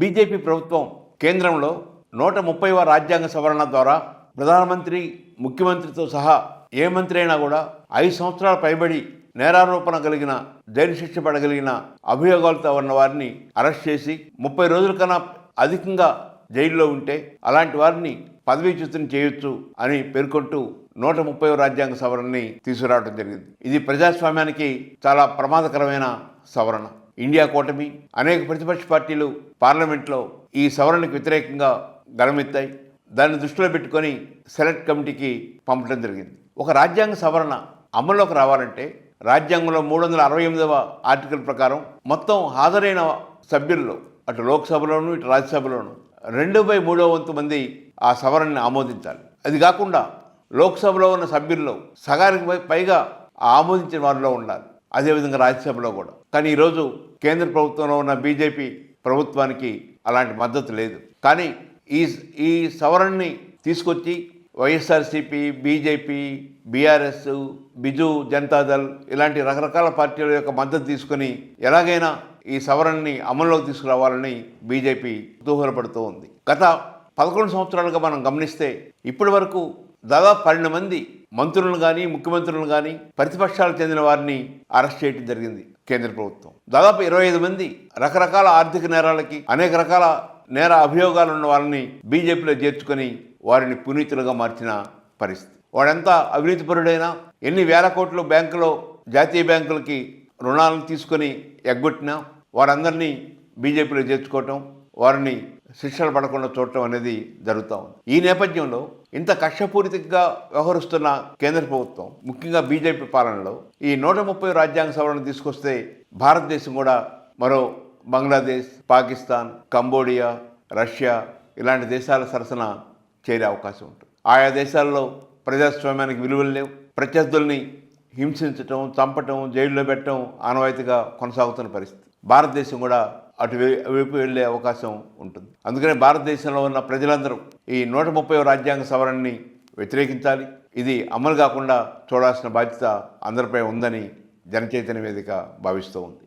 BJP ప్రభుత్వం కేంద్రంలో నూట ముప్పైవ రాజ్యాంగ సవరణ ద్వారా ప్రధానమంత్రి ముఖ్యమంత్రితో సహా ఏ మంత్రి అయినా కూడా ఐదు సంవత్సరాల పైబడి నేరారోపణ కలిగిన జైలు శిక్ష పడగలిగిన అభియోగాలతో ఉన్న వారిని అరెస్ట్ చేసి ముప్పై రోజుల కన్నా అధికంగా జైల్లో ఉంటే అలాంటి వారిని పదవీచ్యుతం చేయొచ్చు అని పేర్కొంటూ నూట ముప్పై రాజ్యాంగ సవరణని తీసుకురావడం జరిగింది. ఇది ప్రజాస్వామ్యానికి చాలా ప్రమాదకరమైన సవరణ. ఇండియా కూటమి అనేక ప్రతిపక్ష పార్టీలు పార్లమెంట్లో ఈ సవరణకు వ్యతిరేకంగా గలమెత్తాయి దాన్ని దృష్టిలో పెట్టుకొని సెలెక్ట్ కమిటీకి పంపడం జరిగింది. ఒక రాజ్యాంగ సవరణ అమల్లోకి రావాలంటే రాజ్యాంగంలో మూడు వందల అరవై ఎనిమిదవ ఆర్టికల్ ప్రకారం మొత్తం హాజరైన సభ్యుల్లో అటు లోక్సభలోను ఇటు రాజ్యసభలోను రెండు బై మూడో వంతు మంది ఆ సవరణని ఆమోదించాలి. అది కాకుండా లోక్సభలో ఉన్న సభ్యుల్లో సగానికి పైగా ఆమోదించిన వారిలో ఉండాలి. అదేవిధంగా రాజ్యసభలో కూడా. కానీ ఈరోజు కేంద్ర ప్రభుత్వంలో ఉన్న బీజేపీ ప్రభుత్వానికి అలాంటి మద్దతు లేదు. కానీ ఈ ఈ సవరణని తీసుకొచ్చి YSRCP BJP BRS Biju Janata Dal ఇలాంటి రకరకాల పార్టీల యొక్క మద్దతు తీసుకొని ఎలాగైనా ఈ సవరణని అమల్లోకి తీసుకురావాలని బీజేపీ కుతూహలపడుతూ ఉంది. గత పదకొండు సంవత్సరాలుగా మనం గమనిస్తే ఇప్పటి వరకు దాదాపు పన్నెండు మంది మంత్రులను కానీ ముఖ్యమంత్రులను కానీ ప్రతిపక్షాలకు చెందిన వారిని అరెస్ట్ చేయడం జరిగింది కేంద్ర ప్రభుత్వం. దాదాపు ఇరవై ఐదు మంది రకరకాల ఆర్థిక నేరాలకి అనేక రకాల నేర అభియోగాలు ఉన్న వాళ్ళని బీజేపీలో చేర్చుకొని వారిని పునీతులుగా మార్చిన పరిస్థితి. వాడెంత అవినీతిపరుడైనా ఎన్ని వేల కోట్లు బ్యాంకులో జాతీయ బ్యాంకులకి రుణాలను తీసుకొని ఎగ్గొట్టినా వారందరినీ బీజేపీలో చేర్చుకోవటం వారిని శిక్షలు పడకుండా చూడటం అనేది జరుగుతూ ఉంది. ఈ నేపథ్యంలో ఇంత కక్షపూరితంగా వ్యవహరిస్తున్న కేంద్ర ప్రభుత్వం ముఖ్యంగా బీజేపీ పాలనలో ఈ నూట ముప్పై రాజ్యాంగ సవరణ తీసుకొస్తే భారతదేశం కూడా మరో బంగ్లాదేశ్ పాకిస్తాన్ కంబోడియా రష్యా ఇలాంటి దేశాల సరసన చేరే అవకాశం ఉంటుంది. ఆయా దేశాల్లో ప్రజాస్వామ్యానికి విలువలు లేవు. ప్రత్యర్థుల్ని హింసించటం చంపటం జైల్లో పెట్టడం ఆనవాయితీగా కొనసాగుతున్న పరిస్థితి. భారతదేశం కూడా అటు వైపు వెళ్ళే అవకాశం ఉంటుంది. అందుకనే భారతదేశంలో ఉన్న ప్రజలందరూ ఈ నూట ముప్పై రాజ్యాంగ సవరణని వ్యతిరేకించాలి. ఇది అమలు కాకుండా చూడాల్సిన బాధ్యత అందరిపై ఉందని జనచైతన్య వేదిక భావిస్తూ ఉంది.